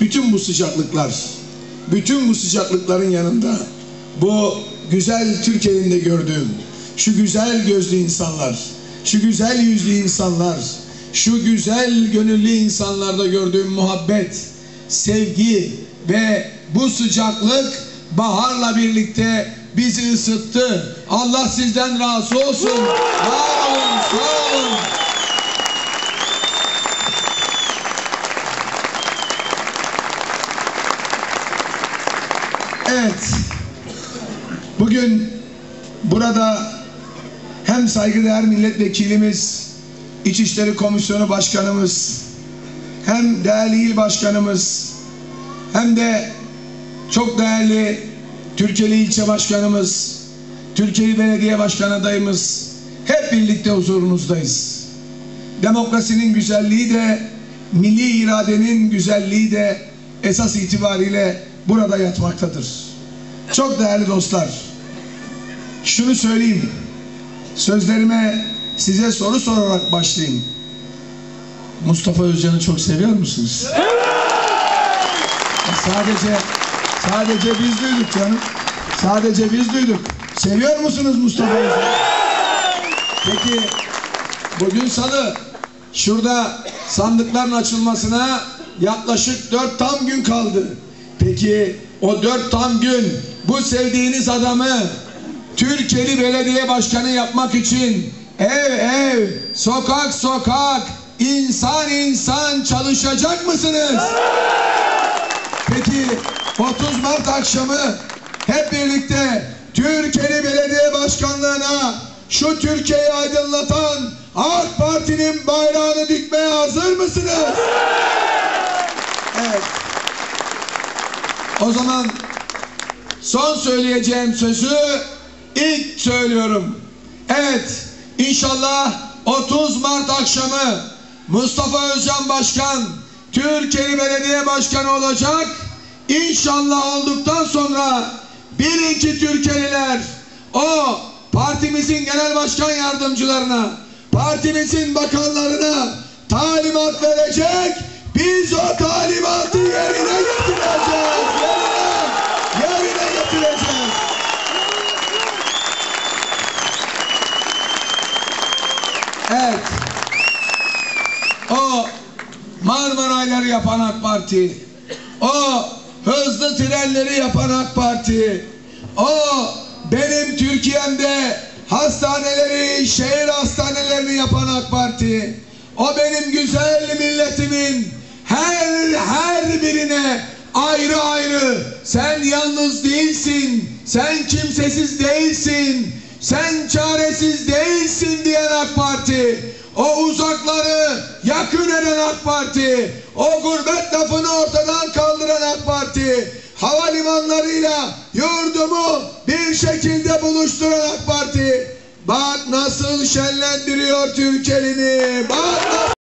bütün bu sıcaklıklar, bütün bu sıcaklıkların yanında bu güzel Türkiye'nin de gördüğüm şu güzel gözlü insanlar, şu güzel yüzlü insanlar, şu güzel gönüllü insanlarda gördüğüm muhabbet, sevgi ve bu sıcaklık baharla birlikte bizi ısıttı. Allah sizden razı olsun. Var olun, sağ olun. Evet. Bugün burada hem saygıdeğer milletvekilimiz, İçişleri Komisyonu Başkanımız, hem değerli il başkanımız, hem de çok değerli Türkiye'li ilçe başkanımız, Türkiye'li belediye başkan adayımız hep birlikte huzurunuzdayız. Demokrasinin güzelliği de, milli iradenin güzelliği de esas itibariyle burada yatmaktadır. Çok değerli dostlar, şunu söyleyeyim, sözlerime size soru sorarak başlayayım. Mustafa Özcan'ı çok seviyor musunuz? Sadece sadece biz duyduk canım. Sadece biz duyduk. Seviyor musunuz Mustafa Özcan'ı? Peki bugün salı şurada sandıkların açılmasına yaklaşık dört tam gün kaldı. Peki o dört tam gün bu sevdiğiniz adamı Türkiye'li belediye başkanı yapmak için ev ev, sokak sokak, insan insan çalışacak mısınız? Peki 30 Mart akşamı hep birlikte Türkiye'li belediye başkanlığına şu Türkiye'yi aydınlatan AK Parti'nin bayrağını dikmeye hazır mısınız? Evet. O zaman son söyleyeceğim sözü ilk söylüyorum. Evet, inşallah 30 Mart akşamı Mustafa Özcan Başkan Türkiye Belediye Başkanı olacak. İnşallah olduktan sonra bilin ki Türkiye'liler o partimizin genel başkan yardımcılarına, partimizin bakanlarına talimat verecek. Biz o talimatı O Marmarayları yapan AK Parti, o hızlı trenleri yapan AK Parti, o benim Türkiye'mde hastaneleri, şehir hastanelerini yapan AK Parti, o benim güzel milletimin her her birine ayrı ayrı. Sen yalnız değilsin, sen kimsesiz değilsin, sen çaresiz değilsin diyen AK Parti, o uzakları yakın eden AK Parti, o gurbet lafını ortadan kaldıran AK Parti, havalimanlarıyla yurdumu bir şekilde buluşturan AK Parti, bak nasıl şenlendiriyor Türkiye'ni, bak nasıl